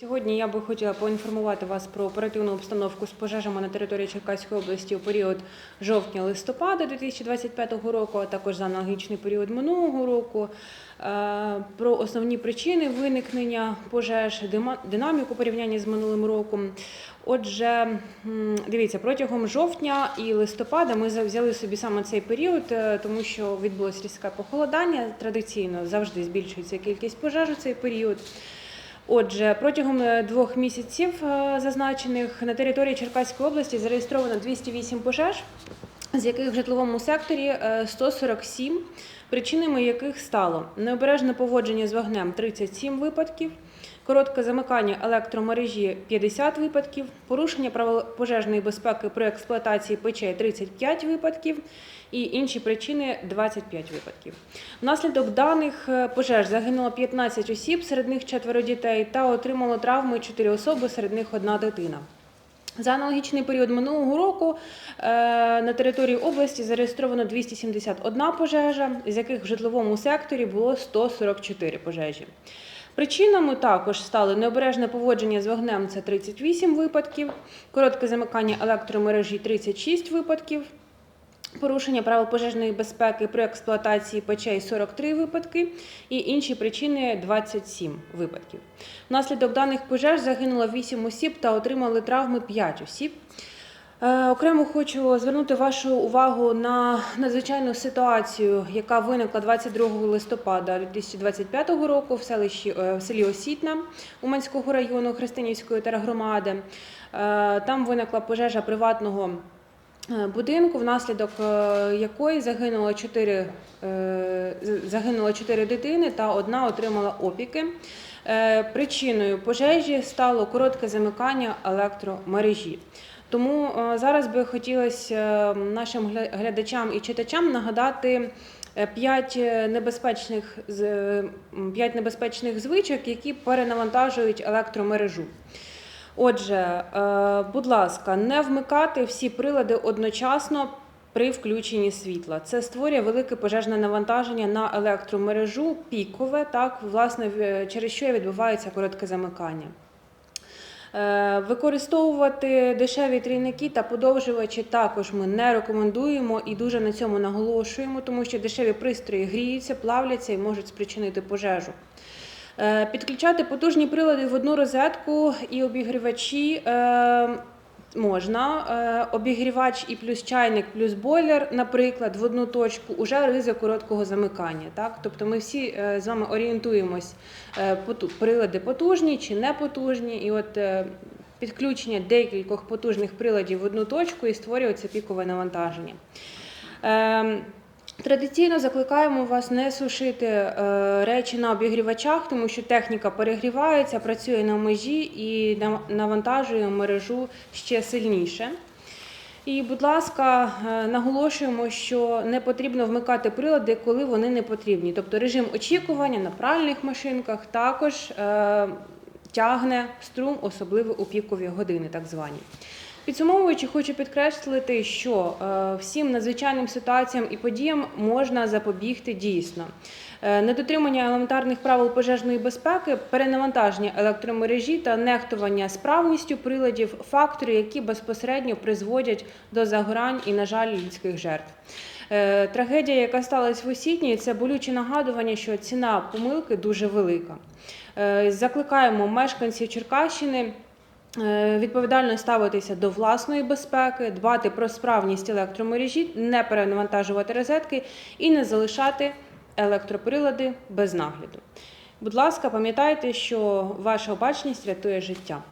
Сьогодні я би хотіла поінформувати вас про оперативну обстановку з пожежами на території Черкаської області у період жовтня-листопада 2025 року, а також за аналогічний період минулого року, е, про основні причини виникнення пожеж, динаміку порівняння з минулим роком. Отже, дивіться, протягом жовтня і листопада ми взяли собі саме цей період, е, тому що відбулось різке похолодання. Традиційно завжди збільшується кількість пожеж у цей період. Отже, протягом е, двох місяців е, зазначених на території Черкаської області зареєстровано 208 пожеж, з яких в житловому секторі е, 147, причинами яких стало необережне поводження з вогнем 37 випадків, коротке замикання електромережі 50 випадків, порушення правил пожежної безпеки при експлуатації печей 35 випадків і інші причини 25 випадків. Внаслідок даних е, пожеж загинуло 15 осіб, серед них четверо дітей, та отримало травми 4 особи, серед них одна дитина. За аналогічний період минулого року е, на території області зареєстровано 271 пожежа, з яких в житловому секторі було 144 пожежі. Причинами також стали необережне поводження з вогнем це 38 випадків, коротке замикання електромережі 36 випадків, порушення правил пожежної безпеки при експлуатації печей 43 випадки і інші причини 27 випадків. Внаслідок даних пожеж загинуло 8 осіб та отримали травми 5 осіб. Е, Окремо хочу звернути вашу увагу на надзвичайну ситуацію, яка виникла 22 листопада 2025 року в селищі е, в селі Осітна Уманського району Христинівської тергромади. Е, Там виникла пожежа приватного будинку, внаслідок е, якої загинуло 4, загинуло 4 дитини та одна отримала опіки. Е, Причиною пожежі стало коротке замикання електромережі. Тому е, зараз би хотілося е, нашим глядачам і читачам нагадати е, п'ять е, небезпечних з- е, п'ять небезпечних звичок, які перенавантажують електромережу. Отже, е, будь ласка, не вмикати всі прилади одночасно при включенні світла. Це створює велике пожежне навантаження на електромережу, пікове, так, власне, через що відбувається коротке замикання. Е, Використовувати дешеві трійники та подовжувачі також ми не рекомендуємо і дуже на цьому наголошуємо, тому що дешеві пристрої гріються, плавляться і можуть спричинити пожежу. Е, Підключати потужні прилади в одну розетку і обігрівачі е, можна. Е, Обігрівач і плюс чайник, плюс бойлер, наприклад, в одну точку, уже ризик короткого замикання. Так? Тобто ми всі з вами орієнтуємось, прилади потужні чи не потужні. І от підключення декількох потужних приладів в одну точку і створює це пікове навантаження. Традиційно закликаємо вас не сушити е, речі на обігрівачах, тому що техніка перегрівається, працює на межі і навантажує мережу ще сильніше. І, будь ласка, е, наголошуємо, що не потрібно вмикати прилади, коли вони не потрібні. Тобто режим очікування на пральних машинках також е, тягне струм, особливо у пікові години, так звані. Підсумовуючи, хочу підкреслити, що е, всім надзвичайним ситуаціям і подіям можна запобігти дійсно. Е, Недотримання елементарних правил пожежної безпеки, перенавантаження електромережі та нехтування справністю приладів фактори, які безпосередньо призводять до загорань і, на жаль, людських жертв. Е, Трагедія, яка сталася в Осітній, це болюче нагадування, що ціна помилки дуже велика. Закликаємо мешканців Черкащини. Е, Відповідально ставитися до власної безпеки, дбати про справність електромережі, не перенавантажувати розетки і не залишати електроприлади без нагляду. Будь ласка, пам'ятайте, що ваша обачність рятує життя.